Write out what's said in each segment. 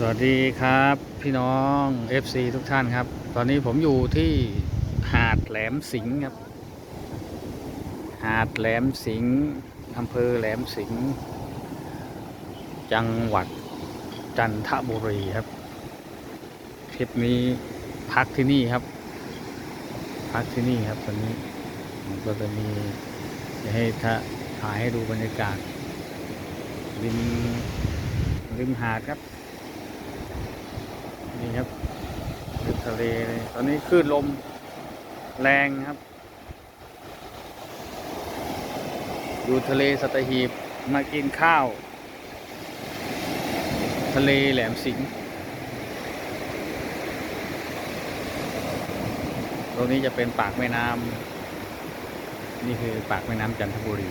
สวัสดีครับพี่น้อง FC ทุกท่านครับ ตอนนี้ผมอยู่ที่หาดแหลมสิงห์ครับ หาดแหลมสิงห์อำเภอแหลมสิงห์จังหวัดจันทบุรีครับทริปนี้พักที่นี่ครับ พักที่นี่ครับตอนนี้ผมก็จะมีจะให้ถ้าถ่ายให้ดูบรรยากาศริมริมหาดครับ นี่ครับทะเลเลยตอนนี้คลื่นลมแรงครับ อยู่ทะเลสัตหีบมากินข้าว ทะเลแหลมสิงห์ตรงนี้จะเป็นปากแม่น้ำนี่คือปากแม่น้ำจันทบุรี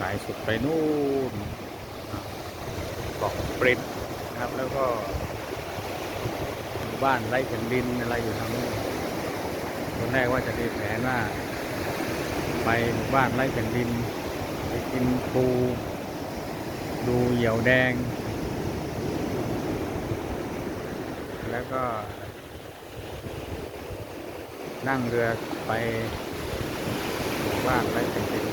สายสุดไปนู่นาะปริดนะครับ แล้วก็หมู่บ้านไร่แผ่นดินอะไรอยู่ทางนู้นตอนแรกว่าจะมีแผนว่าไปหมู่บ้านไร่แผ่นดิน ไปกินปูดูเหยี่ยวแดง แล้วก็ นั่งเรือไปหมู่บ้านไร่แผ่นดิน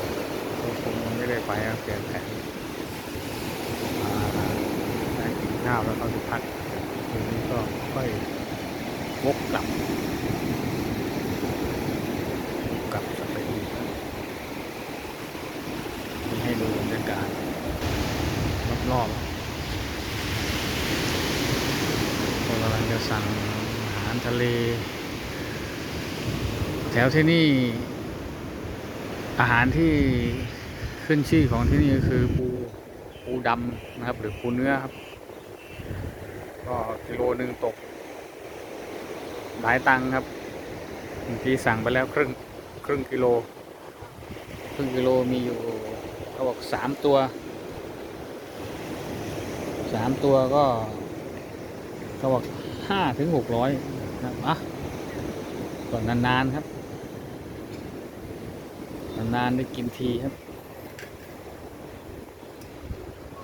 คงไม่ได้ไปครับเปลี่ยนแผนมา ได้กินข้าแล้วเขาจะพักทีนี้ก็ค่อยวกกลับกลับสักทีนี่ให้ดูบรรยากาศรอบๆเรากำลังจะสั่งอาหารทะเล แถวที่นี่ อาหารที่ขึ้นชื่อของที่นี่ก็คือปูปูดำนะครับ หรือปูเนื้อครับ ก็กิโลหนึ่งตก หลายตังค์ครับบางทีสั่งไปแล้วครึ่งครึ่งกิโล ครึ่งกิโลมีอยู่เขาบอกสามตัวสามตัวก็เขาบอกห้าถึงหกร้อยนะครับอะก่อนนานๆครับ นานๆได้กินทีครับ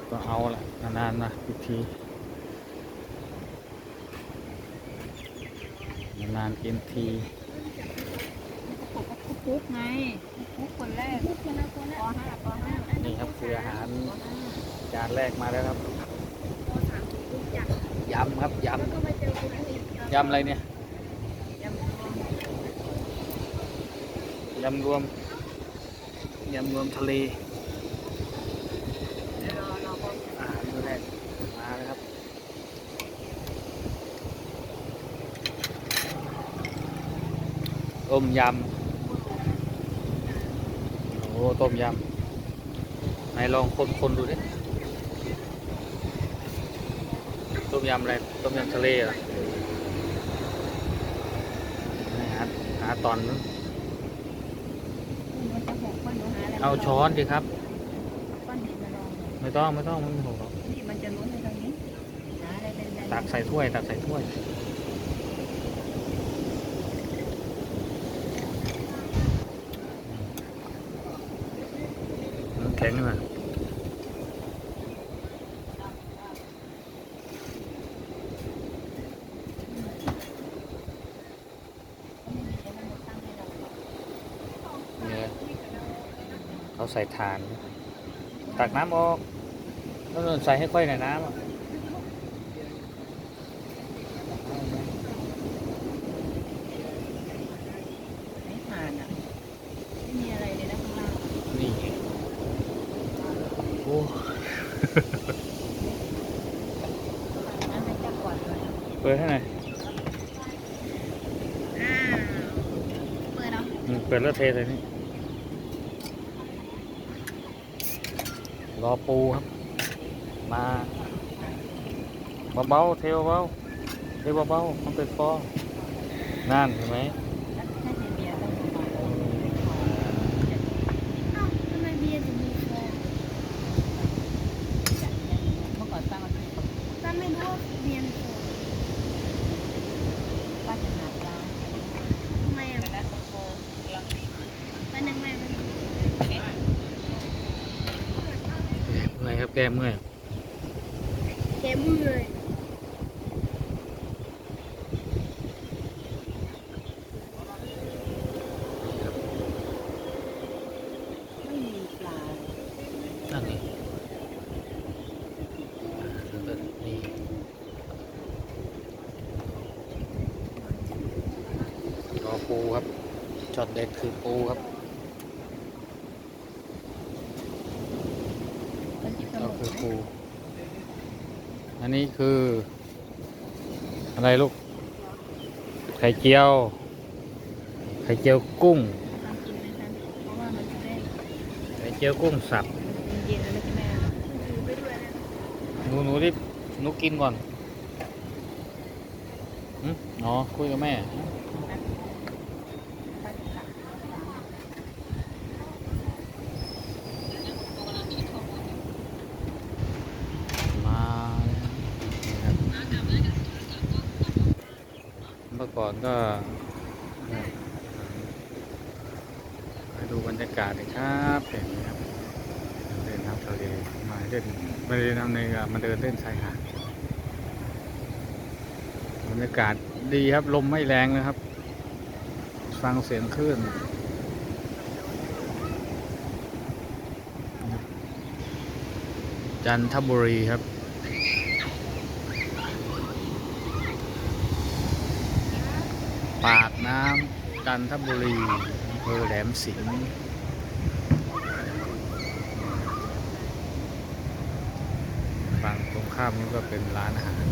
ก็เอาละนานๆมาอีกที นานๆกินทีคุกไงคุกคนแรกคุกคนแรกคนแรกปห้าปห้านี่ครับคืออาหารจานแรกมาแล้วครับปสามคุกจักยำครับยแล้วก็มาเจอคุณอีกำยำอะไรเนี่ยยำรวมยำรวมยำรวมทะเล เดี๋ยวรอรอพอ อาหารมื้อแรกมาแล้วครับ ต้มยำ โอ้ต้มยำไหนลองคนคนดูดิ ต้มยำอะไร ต้มยำทะเลเหรอไหนหาหาตอนนู้นมันจะหกก้อนหนูหาอะไรเอาช้อนดิครับก้อนดินมาลองไม่ต้องไม่ต้องมันไม่หกหรอกนี่มันจะล้นไปตรงนี้หาอะไรเป็นตักใส่ถ้วย ตักใส่ถ้วย แข็งขึ้นมาเนี่ยเขาใส่ฐาน ตักน้ำออกแล้วใส่ให้ค่อยหน่อยน้ำอะ ไม่ผ่านอะไม่มีอะไรเลยนะข้างล่าง นี่ไงโอ้ นั่นเป็นจักก่อนเลย เปิดให้หน่อยอ้าวเปิดเนาะอืมเปิดแล้วเทเลยนี่รอปูครับ มาเบาๆเทเบาๆเทเบาๆมันเป็นฟองนั่นเห็นไหม ถ้าเป็นเบียร์ต้องมาอ้าวทำไมเบียร์ถึงมีฟองเมื่อก่อนป้ามาซื้อป้าไม่รู้ว่าเบียร์มีฟองป้าจะหาปลาทำไมอะแล้วตะโกนป้านึกไม่เป็น ก้เมื่อยแกมือเลยไม่มีปลาเลยนั่นนี่แล้วก็นี่รอปูครับช็อตเด็ดคือปูครับ มันจะ ก็ หม คือดปูอันนี้คือ อะไรลูก ไข่เจียว ไข่เจียวกุ้ง ไข่เจียวกุ้งสับหนูหนูรีบหนูกินก่อนอ๋อคุยกับแม่ มาแล้วนะครับเมื่อก่อนก็ไปดูบรรยากาศเลยครับเห็นไหมครับ เดินน้ำทะเลมาเล่นมาเดินน้ำในมาเดินเล่นชายหาดบรรยากาศดีครับลมไม่แรงนะครับ ฟังเสียงคลื่นจันทบุรีครับ ปาก น้ำจันทบุรีอำเภอแหลมสิงห์ฝั่งตรงข้ามนี้ก็เป็นร้านอาหาร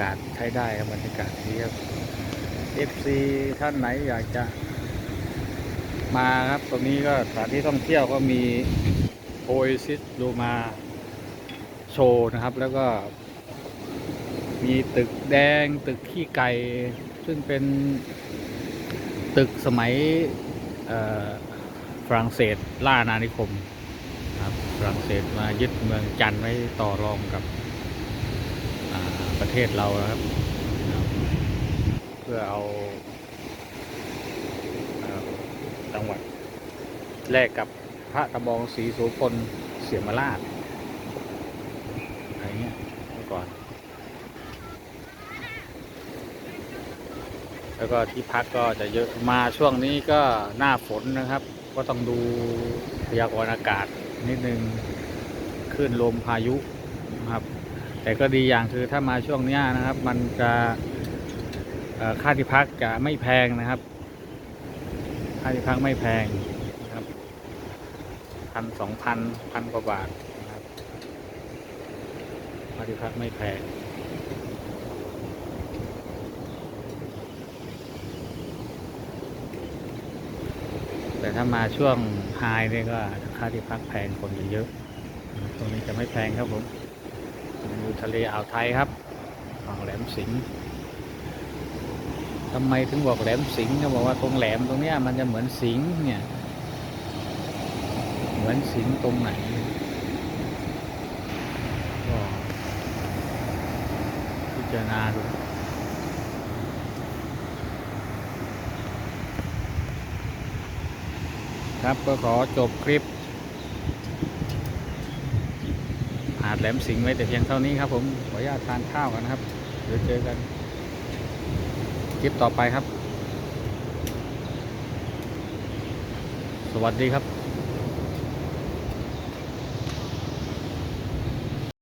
ากาศใช้ได้ครับบรรยากาศดีครับ FC ท่านไหนอยากจะมาครับ ตรงนี้ก็สถานที่ท่องเที่ยวก็มีโอเอซิสดูมาโชว์นะครับ แล้วก็มีตึกแดงตึกขี้ไก่ ซึ่งเป็นตึกสมัยฝรั่งเศสล่าอานิคมครับฝรั่งเศสมายึดเมืองจันไว้ต่อรองกับ ประเทศเรานะครับ เพื่อเอาจังหวัดแลกกับพระตะบองศรีโสพลเสียมราชอะไรเงี้ยเมื่อก่อน แล้วก็ที่พักก็จะเยอะมาช่วงนี้ก็หน้าฝนนะครับ ก็ต้องดูพยากรณ์อากาศนิดนึงคลื่นลมพายุนะครับ แต่ก็ดีอย่างคือถ้ามาช่วงนี้นะครับ มันจะค่าที่พักจะไม่แพงนะครับ ค่าที่พักไม่แพงนะครับพันสองพันพันกว่าบาทนะครับค่าที่พักไม่แพงแต่ถ้ามาช่วงไฮเนี่ยก็ค่าที่พักแพงคนจะเยอะ ตรงนี้จะไม่แพงครับผม อยู่ทะเลอ่าวไทยครับฝั่งแหลมสิงห์ทำไมถึงบอกแหลมสิงห์เขาบอกว่าตรงแหลมตรงเนี้ยมันจะเหมือนสิงห์เนี่ย เหมือนสิงห์ตรงไหนก็พิจารณาดูครับก็ขอจบคลิป หาดแหลมสิงห์ไว้แต่เพียงเท่านี้ครับผม ขออนุญาตทานข้าวกันนะครับเดี๋ยวเจอกันคลิปต่อไปครับ สวัสดีครับ